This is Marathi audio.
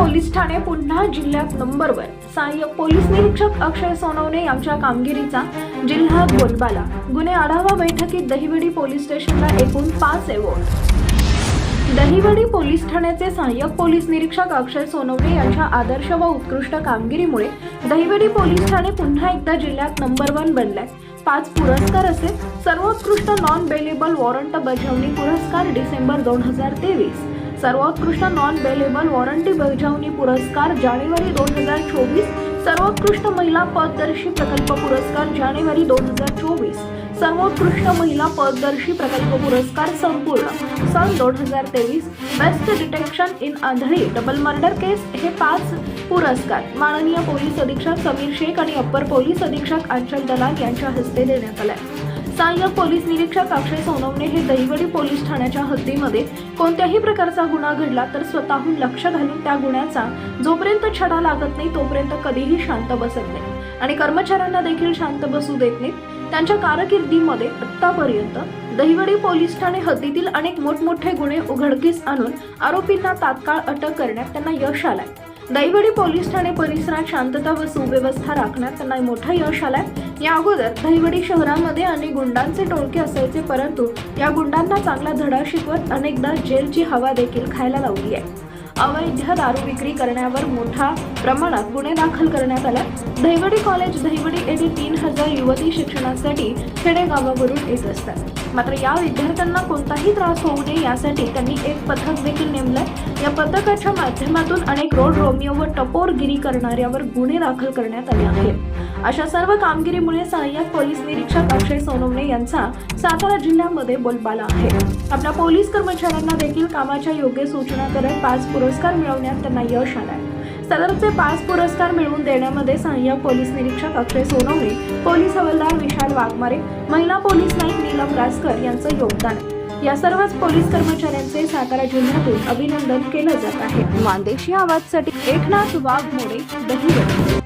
पोलीस ठाणे पुन्हा जिल्ह्यात नंबर वन. सहाय्यक पोलीस निरीक्षक अक्षय सोनवणे यांच्या कामगिरीचा जिल्हा बोलबाला गुन्हे आढावा बैठकीत दहिवडी पोलीस स्टेशनला एकूण पाच एवॉर्ड दहिवडी पोलीस ठाण्याचे सहाय्यक पोलीस निरीक्षक अक्षय सोनवणे यांच्या आदर्श व उत्कृष्ट कामगिरीमुळे दहिवडी पोलीस ठाणे पुन्हा एकदा जिल्ह्यात नंबर वन बनलाय. पाच पुरस्कार असे सर्वोत्कृष्ट नॉन बेलेबल वॉरंट बजावणी पुरस्कार डिसेंबर दोन हजार तेवीस. सर्वोत्कृष्ट नॉन बेलेबल वॉरंटी बजावणी पुरस्कार जानेवारी दोन हजार चोवीस. सर्वोत्कृष्ट महिला पददर्शी प्रकल्प पुरस्कार जानेवारी दोन हजार चोवीस. सर्वोत्कृष्ट महिला पददर्शी प्रकल्प पुरस्कार संपूर्ण. सन दोन हजार तेवीस. बेस्ट डिटेक्शन इन आंधळी डबल मर्डर केस हे पाच पुरस्कार माननीय पोलीस अधीक्षक समीर शेख आणि अप्पर पोलीस अधीक्षक अंचल दलाल यांच्या हस्ते देण्यात आलाय सहाय्यक पोलीस निरीक्षक अक्षय सोनवणे हे दहिवडी पोलीस ठाण्याच्या हद्दीमध्ये कोणत्याही प्रकारचा गुन्हा घडला तर स्वतःहून लक्ष घालून त्या गुन्ह्याचा जोपर्यंत छडा लागत नाही तोपर्यंत कधीही शांत बसत नाही. आणि कर्मचाऱ्यांना देखील शांत बसू देत नाहीत. त्यांच्या कारकिर्दीमध्ये आत्तापर्यंत दहिवडी पोलीस ठाणे हद्दीतील अनेक मोठमोठे गुन्हे उघडकीस आणून आरोपींना तात्काळ अटक करण्यात त्यांना यश आलंय. दहिवडी पोलीस ठाणे परिसरात शांतता व सुव्यवस्था राखण्यात त्यांना मोठं यश आलंय. या अगोदर दहिवडी शहरामध्ये अनेक गुंडांचे टोळके असायचे परंतु या गुंडांना चांगला धडा शिकवत अनेकदा जेलची हवा देखील खायला लावली आहे. अवैध दारू विक्री करण्यावर मोठ्या प्रमाणात गुन्हे दाखल करण्यात आला. दहिवडी कॉलेज दहिवडी येथे तीन हजार युवती शिक्षणासाठी खेडेगावावरून येत असतात. मात्र या विद्यार्थ्यांना कोणताही त्रास होऊ नये यासाठी त्यांनी एक पथक देखील नेमलंय. या पथकाच्या माध्यमातून अनेक रोड रोमिओ व टपोरगिरी करणाऱ्यावर गुन्हे दाखल करण्यात आले आहेत. अशा सर्व कामगिरीमुळे सहाय्यक पोलीस निरीक्षक अक्षय सोनवणे यांचा सातारा जिल्ह्यामध्ये बोलबाला आहे. आपल्या पोलीस कर्मचाऱ्यांना देखील कामाच्या योग्य सूचना करत पाच पुरस्कार मिळवण्यात त्यांना यश आलंय. सदरचे पाच पुरस्कार मिळवून देण्यामध्ये सहाय्यक पोलीस निरीक्षक अक्षय सोनवणे पोलीस हवालदार विशाल वाघमारे महिला पोलीस नाईक नीलम रासकर यांचं योगदान या सर्वच पोलीस कर्मचाऱ्यांचे सातारा जिल्ह्यातून अभिनंदन केलं जात आहे. मानदेशी आवाजसाठी एकनाथ वाघमोडे दहिवडी